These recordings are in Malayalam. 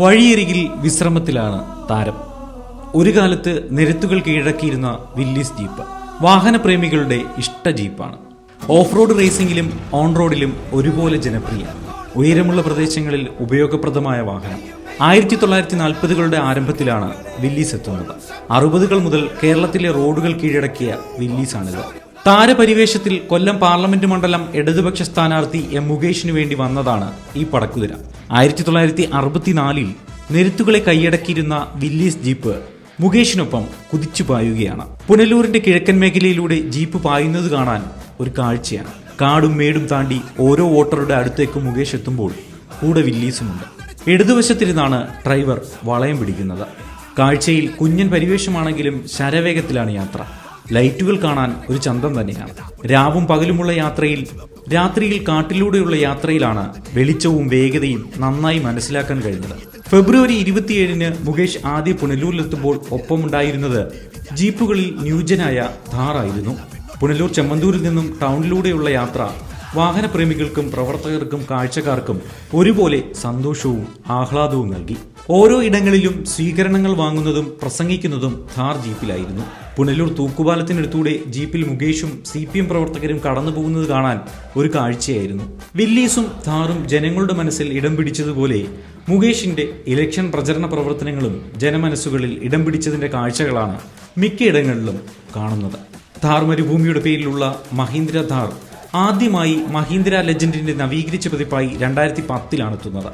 വഴിയരികിൽ വിശ്രമത്തിലാണ് താരം. ഒരു കാലത്ത് നിരത്തുകൾ കീഴടക്കിയിരുന്ന വില്ലീസ് ജീപ്പ് വാഹനപ്രേമികളുടെ ഇഷ്ട ജീപ്പാണ്. ഓഫ് റോഡ് റേസിംഗിലും ഓൺ റോഡിലും ഒരുപോലെ ജനപ്രിയ. ഉയരമുള്ള പ്രദേശങ്ങളിൽ ഉപയോഗപ്രദമായ വാഹനം. ആയിരത്തി തൊള്ളായിരത്തി നാൽപ്പതുകളുടെ ആരംഭത്തിലാണ് വില്ലീസ് എത്തുന്നത്. അറുപതുകൾ മുതൽ കേരളത്തിലെ റോഡുകൾ കീഴടക്കിയ വില്ലീസാണിത്. താരപരിവേഷത്തിൽ കൊല്ലം പാർലമെന്റ് മണ്ഡലം ഇടതുപക്ഷ സ്ഥാനാർത്ഥി എം മുകേഷിനു വേണ്ടി വന്നതാണ് ഈ പടക്കുതിര. ആയിരത്തി തൊള്ളായിരത്തി അറുപത്തിനാലിൽ നിരത്തുകളെ കൈയടക്കിയിരുന്ന വില്ലീസ് ജീപ്പ് മുകേഷിനൊപ്പം കുതിച്ചു പായുകയാണ്. പുനലൂരിന്റെ കിഴക്കൻ മേഖലയിലൂടെ ജീപ്പ് പായുന്നത് കാണാൻ ഒരു കാഴ്ചയാണ്. കാടും മേടും താണ്ടി ഓരോ വോട്ടറുടെ അടുത്തേക്ക് മുകേഷ് എത്തുമ്പോൾ കൂടെ വില്ലീസുമുണ്ട്. ഇടതുവശത്തിരുന്നാണ് ഡ്രൈവർ വളയം പിടിക്കുന്നത്. കാഴ്ചയിൽ കുഞ്ഞൻ പരിവേഷമാണെങ്കിലും ശരവേഗത്തിലാണ് യാത്ര. ലൈറ്റുകൾ കാണാൻ ഒരു ചന്തം തന്നെയാണ്. രാവും പകലുമുള്ള യാത്രയിൽ രാത്രിയിൽ കാട്ടിലൂടെയുള്ള യാത്രയിലാണ് വെളിച്ചവും വേഗതയും നന്നായി മനസ്സിലാക്കാൻ കഴിഞ്ഞത്. ഫെബ്രുവരി ഇരുപത്തിയേഴിന് മുകേഷ് ആദ്യ പുനലൂരിലെത്തുമ്പോൾ ഒപ്പമുണ്ടായിരുന്നത് ജീപ്പുകളിൽ ന്യൂജനായ ധാറായിരുന്നു പുനലൂർ ചെമ്മന്തൂരിൽ നിന്നും ടൗണിലൂടെയുള്ള യാത്ര വാഹനപ്രേമികൾക്കും പ്രവർത്തകർക്കും കാഴ്ചക്കാർക്കും ഒരുപോലെ സന്തോഷവും ആഹ്ലാദവും നൽകി. ഓരോ ഇടങ്ങളിലും സ്വീകരണങ്ങൾ വാങ്ങുന്നതും പ്രസംഗിക്കുന്നതും ഥാർ ജീപ്പിലായിരുന്നു. പുനലൂർ തൂക്കുപാലത്തിനടുത്തൂടെ ജീപ്പിൽ മുകേഷും സി പി എം പ്രവർത്തകരും കടന്നു പോകുന്നത് കാണാൻ ഒരു കാഴ്ചയായിരുന്നു. വില്ലീസും ഥാറും ജനങ്ങളുടെ മനസ്സിൽ ഇടം പിടിച്ചതുപോലെ മുകേഷിന്റെ ഇലക്ഷൻ പ്രചരണ പ്രവർത്തനങ്ങളും ജനമനസ്സുകളിൽ ഇടം പിടിച്ചതിന്റെ കാഴ്ചകളാണ് മിക്കയിടങ്ങളിലും കാണുന്നത്. ഥാർ മരുഭൂമിയുടെ പേരിലുള്ള മഹീന്ദ്ര ഥാർ ആദ്യമായി മഹീന്ദ്ര ലെജൻഡിന്റെ നവീകരിച്ച പതിപ്പായി രണ്ടായിരത്തി പത്തിലാണ് എത്തുന്നത്.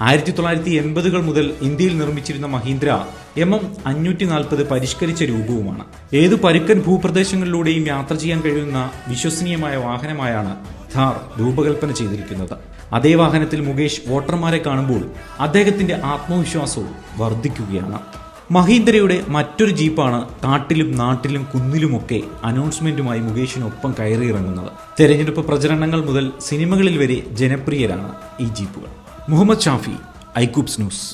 ആയിരത്തി തൊള്ളായിരത്തി എൺപതുകൾ മുതൽ ഇന്ത്യയിൽ നിർമ്മിച്ചിരുന്ന മഹീന്ദ്ര എം എം അഞ്ഞൂറ്റി നാൽപ്പത് പരിഷ്കരിച്ച രൂപവുമാണ്. ഏതു പരുക്കൻ ഭൂപ്രദേശങ്ങളിലൂടെയും യാത്ര ചെയ്യാൻ കഴിയുന്ന വിശ്വസനീയമായ വാഹനമായാണ് ധാർ രൂപകൽപ്പന ചെയ്തിരിക്കുന്നത്. അതേ വാഹനത്തിൽ മുകേഷ് വോട്ടർമാരെ കാണുമ്പോൾ അദ്ദേഹത്തിന്റെ ആത്മവിശ്വാസവും വർദ്ധിക്കുകയാണ്. മഹീന്ദ്രയുടെ മറ്റൊരു ജീപ്പാണ് കാട്ടിലും നാട്ടിലും കുന്നിലുമൊക്കെ അനൗൺസ്മെന്റുമായി മുകേഷിനൊപ്പം കയറിയിറങ്ങുന്നത്. തെരഞ്ഞെടുപ്പ് പ്രചരണങ്ങൾ മുതൽ സിനിമകളിൽ വരെ ജനപ്രിയരാണ് ഈ ജീപ്പുകൾ. Muhammad Shafi icubes news.